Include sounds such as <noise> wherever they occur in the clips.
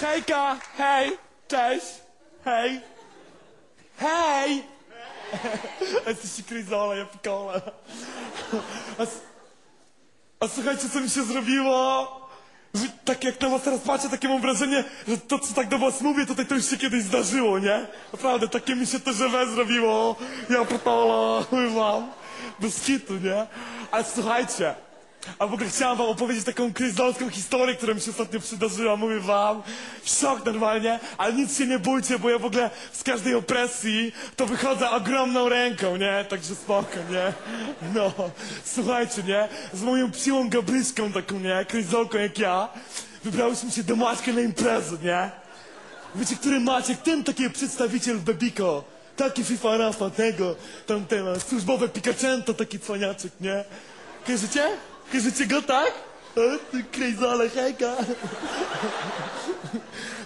Hejka, hej, cześć, hej, hej! <laughs> Jesteście kryzole, ja pikole. A, słuchajcie, co mi się zrobiło? Tak jak na was teraz patrzę, takie mam wrażenie, że to, co tak do was mówię, tutaj to już się kiedyś zdarzyło, nie? Naprawdę, takie mi się to żywe zrobiło. Ja pitole, <laughs> wam. Bez kitu, nie? Ale słuchajcie, a w ogóle chciałam wam opowiedzieć taką kryzolską historię, która mi się ostatnio przydarzyła, mówię wam. Szok normalnie, ale nic się nie bójcie, bo ja w ogóle z każdej opresji to wychodzę ogromną ręką, nie? Także spoko, nie? No, słuchajcie, nie? Z moją psiłą Gabryśką taką, nie? Kryzolką jak ja, wybrałyśmy się do Maćka na imprezę, nie? Wiecie, który Maciek? Ten taki przedstawiciel Bebiko. Taki FIFA Rafa tego, tam ten e, służbowe Pikaczęto, taki cwaniaczek, nie? Kojarzycie? Go, tak? Krejzole, hejka.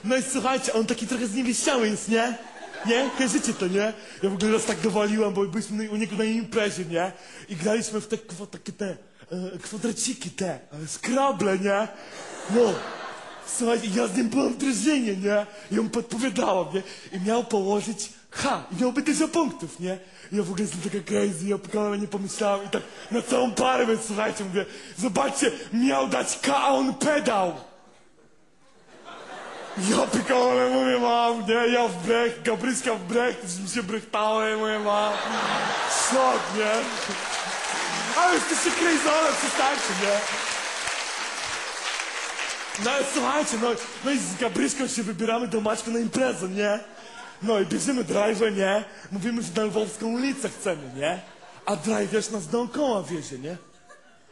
No i słuchajcie, on taki trochę zniewieściały jest, nie? Nie? Kojarzycie to, nie? Ja w ogóle raz tak dowaliłem, bo byliśmy u niego na imprezie, nie? I graliśmy w te, takie te, e, kwadraciki te, e, skrable, nie? No. Słuchajcie, ja z nim byłem w drużynie, nie? I on podpowiadał, nie? I miał położyć H. I miałby dużo punktów, nie? I ja w ogóle jestem taka crazy, ja pikałem, nie pomyślałem i tak na całą parę, słuchajcie, mówię, zobaczcie, miał dać K, a on pedał. Ja pikole, mówię mam, nie, ja w brech, Gabryska w brech, mi się brechtałem, mówię mam. Szok, nie? Ale jesteście crazole, przestańcie, nie? No słuchajcie, no, no i z Gabryśką się wybieramy do Maćka na imprezę, nie? No i bierzemy drive, nie? Mówimy, że na Lwowską ulicę chcemy, nie? A drive nas dookoła wiezie, nie?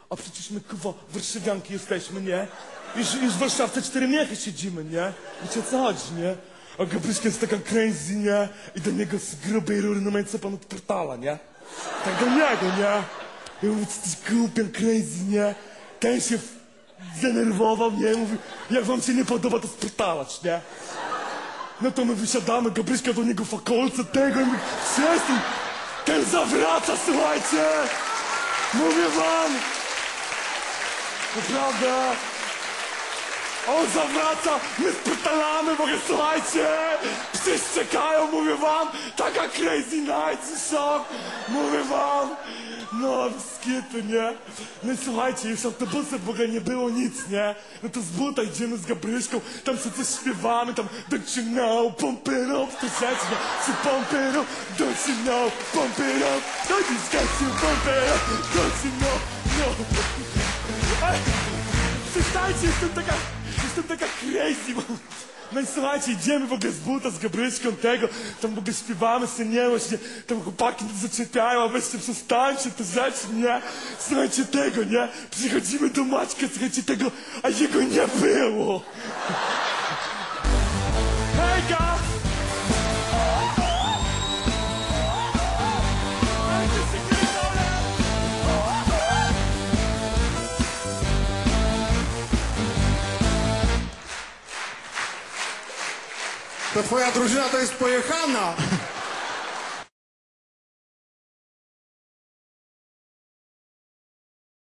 A przecież my, kurwa, warszawianki jesteśmy, nie? Już, już w Warszawce cztery miechy siedzimy, nie? Wiecie co chodzi, nie? A Gabryśka jest taka crazy, nie? I do niego z grubej rury co pan od portala, nie? Tak do niego, nie? Ja mówię, co ty głupian crazy, nie? Ten się w- zdenerwował, nie? Mówi, jak wam się nie podoba, to sprytalać, nie? No to my wysiadamy, Gabryśka do niego fakolce tego i mówi, przestań, ten zawraca, słuchajcie! Mówię wam! Naprawdę! On zawraca, my sprytalamy, bo słuchajcie! Psy czekają, mówię wam! Taka crazy night, szok! Mówię wam! No, skiety, nie? No i słuchajcie, już autobusem w ogóle nie było nic, nie? No to z buta idziemy z Gabryśką, tam sobie coś śpiewamy, tam Don't you know, pump it up, to rzecz, nie? So pump it up, don't you know, pump it up, don't you get you, pump it up, don't you know, no. Przestańcie, jestem taka, jestem taka crazy, bo... No i słuchajcie, idziemy w ogóle z buta, z Gabryśką tego, tam w ogóle śpiewamy sobie, nie właśnie, tam chłopaki nas zaczepiają, a weźcie przestańcie te rzeczy, nie? Słuchajcie tego, nie? Przychodzimy do Maćka, słuchajcie tego, a jego nie było! To twoja drużyna to jest pojechana.